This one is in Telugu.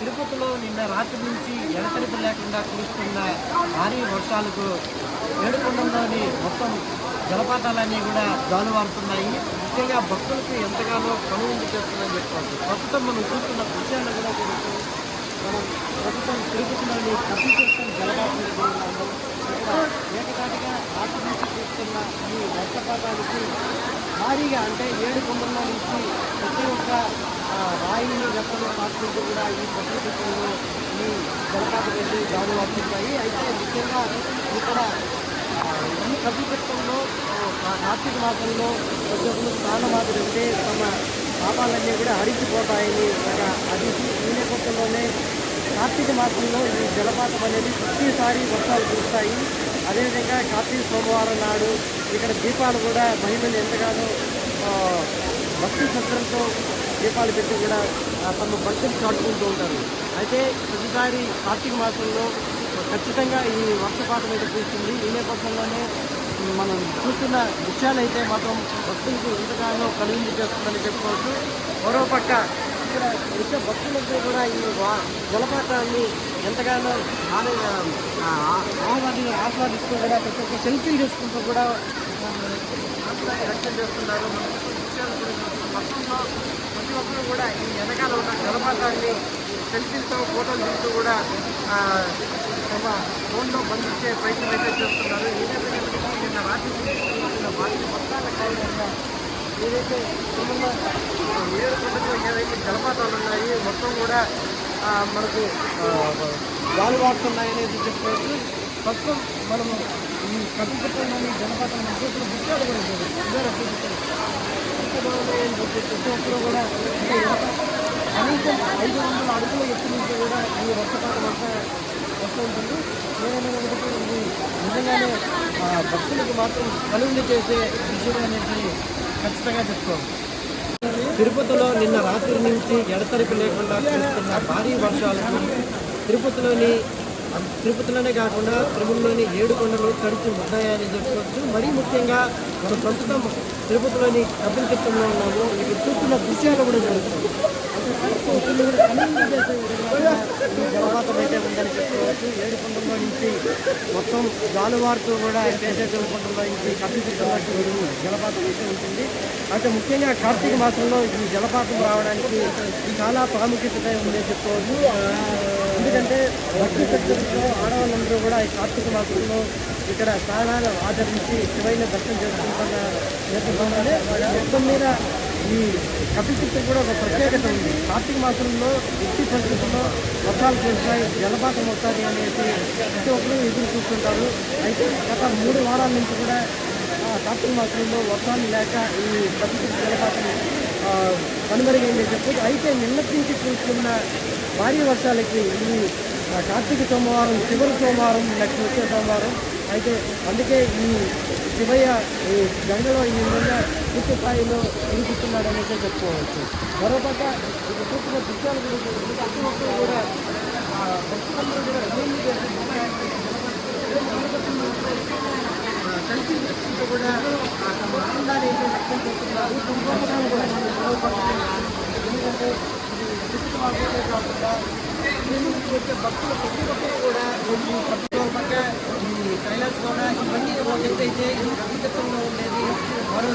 తిరుపతిలో నిన్న రాత్రి నుంచి ఎడతెరిపి లేకుండా కురుస్తున్న భారీ వర్షాలకు ఏడుకొండంలోని మొత్తం జలపాతాలన్నీ కూడా జాలువారుతున్నాయి ముఖ్యంగా భక్తులకు ఎంతగానో కనువిందు చేస్తుందని చెప్పుకోవచ్చు ప్రస్తుతం మనం చూస్తున్న దృశ్యాన్ని కూడా చూడొచ్చు. మనం ప్రస్తుతం తిరుపతిలోని కపిచేశ్వరం జలపాతం దగ్గర రాత్రి నుంచి చూస్తున్న ఈ వర్షపాతానికి భారీగా అంటే ఏడు నుంచి ప్రతి ఒక్క రాయిని రెప్పలు కాచుకుంటూ కూడా ఈ ప్రకృతిలో ఈ జలపాతం వెళ్ళి జాడు వస్తున్నాయి అయితే ముఖ్యంగా ఇక్కడ ఈ కవిత్వంలో కార్తీక మాసంలో ప్రజలు స్నానమాదులంటే తమ పాపాలన్నీ కూడా హరించిపోతాయని ఒక అది ఈ నేపథ్యంలోనే కార్తీక మాసంలో ఈ జలపాతం అనేది ప్రతిసారి వర్షాలు కురుస్తాయి. అదేవిధంగా కార్తీక సోమవారం నాడు ఇక్కడ దీపాలు కూడా మహిళలు ఎంతగానో దీపాలు పెట్టి కూడా తమ భక్తులు చాటుకుంటూ ఉంటారు. అయితే ప్రతిసారి కార్తీక మాసంలో ఖచ్చితంగా ఈ వర్షపాతం అయితే చూస్తుంది ఈ నేపథ్యంలోనే మనం చూస్తున్న దృశ్యాలు అయితే మాత్రం భక్తులకు ఎంతగానో కనువిందు చేస్తుందని చెప్పుకోవచ్చు. మరో పక్క ఇక్కడ వచ్చే భక్తులతో కూడా ఈ జలపాతాన్ని ఎంతగానో ఆన- ఆహ్వాది ఆస్వాదిస్తూ కూడా ప్రతి ఒక్క సెల్ఫీలు చేసుకుంటూ కూడా రక్షణ చేస్తున్నారు. మనం చూస్తున్న దృశ్యాలు కూడా మొత్తంలో ప్రతి ఒక్కరు కూడా ఈ వెనకాల ఉన్న జలపాతాన్ని సెల్ఫీలతో ఫోటోలు తీస్తూ కూడా తమ ఫోన్లో బంధించే ప్రయత్నం అయితే చేస్తున్నారు. ఏదైతే నిన్న రాత్రి కురిసిన భారీ కారణంగా ఏదైతే తిరుమల ఏదైతే జలపాతాలు ఉన్నాయి మొత్తం కూడా మనకు గాలి వాడుతున్నాయనేది చెప్పేసి ప్రస్తుతం మనము ఈ కపిపట్నంలోని జలపాతం చూసిన దృశ్యాలు కూడా చూడవచ్చు. ఇదే రకం ప్రతి ఒక్కరు కూడా అంటే కనీసం ఐదు వందల అడుగుల ఎత్తు నుంచి కూడా ఈ వర్షపాతం అంతా వస్తూ ఉంటుంది ఏదైనా ఇది నిజంగానే ఆ, భక్తులకు మాత్రం కలుగుండి చేసే విషయం అనేది ఖచ్చితంగా చెప్పుకోవాలి తిరుపతిలో నిన్న రాత్రి నుంచి ఎడతెరిపి లేకుండా కురుస్తున్న భారీ వర్షాలకు తిరుపతిలోని తిరుపతిలోనే కాకుండా తిరుమలలోని ఏడు కొండలు తడిచి ఉన్నాయని చెప్పుకోవచ్చు. మరీ ముఖ్యంగా మనం ప్రస్తుతం తిరుపతిలోని కపిల తీర్థంలో ఉన్నాము. ఇక్కడ చూస్తున్న దృశ్యాలు కూడా జరుగుతుంది జలపాతం అయితే ఉందని చెప్పుకోవచ్చు. ఏడు కొండల్లో నుంచి మొత్తం జాలువారుతూ కూడా చేసే జలపాతంలో నుంచి కపిల తీర్థంలో జలపాతం అయితే ఉంటుంది. అయితే ముఖ్యంగా కార్తీక మాసంలో ఈ జలపాతం రావడానికి చాలా ప్రాముఖ్యత ఉందని చెప్పుకోవచ్చు. ఎందుకంటే భక్తి శక్తులతో ఆడవాళ్ళందరూ కూడా ఈ కార్తీక మాసంలో ఇక్కడ స్నానాలు ఆచరించి శివైన దర్శనం చేసుకుంటున్న నేపథ్యంలోనే మొత్తం మీద ఈ కపిశక్తి కూడా ఒక ప్రత్యేకత ఉంది. కార్తీక మాసంలో ఎట్టి పరిస్థితుల్లో వర్షాలు కురుస్తాయి జలపాతం వస్తుంది అనేసి ప్రతి ఒక్కరూ ఎదురు చూస్తుంటారు. అయితే గత మూడు వారాల నుంచి కూడా కార్తీక మాసంలో వర్షాలు లేక ఈ కపిశక్తి జలపాతం కనుమరుగైందని చెప్పి అయితే నిన్నటి నుంచి చూస్తున్న భారీ వర్షాలకి ఈ కార్తీక సోమవారం చివరి సోమవారం నెక్స్ట్ వచ్చే సోమవారం అయితే అందుకే ఈ శివయ్య ఈ గంగలో ఈ విధంగా పూర్తి స్థాయిలో నిలుపుతున్నాడనేసి చెప్పుకోవచ్చు మరోపక్క ఇది చూసిన దృశ్యాలు కూడా చూడండి. ప్రతి ఒక్కరు కూడా భక్తులందరూ కూడా భూమి చేసి కూడా ఆనందాన్ని అయితే వ్యక్తం చేస్తున్నారు సంతోషాన్ని కూడా మనం గౌరవపడుతున్నాం. ఎందుకంటే ఇది తిరుపతి మాత్రమే కాకుండా తిరుమలకి వచ్చే భక్తులు ప్రతి ఒక్కరు కూడా ఈ పట్టులో పక్క ఈ కూడా ఇవన్నీ ఒక కవితత్వంలో ఉండేది మరో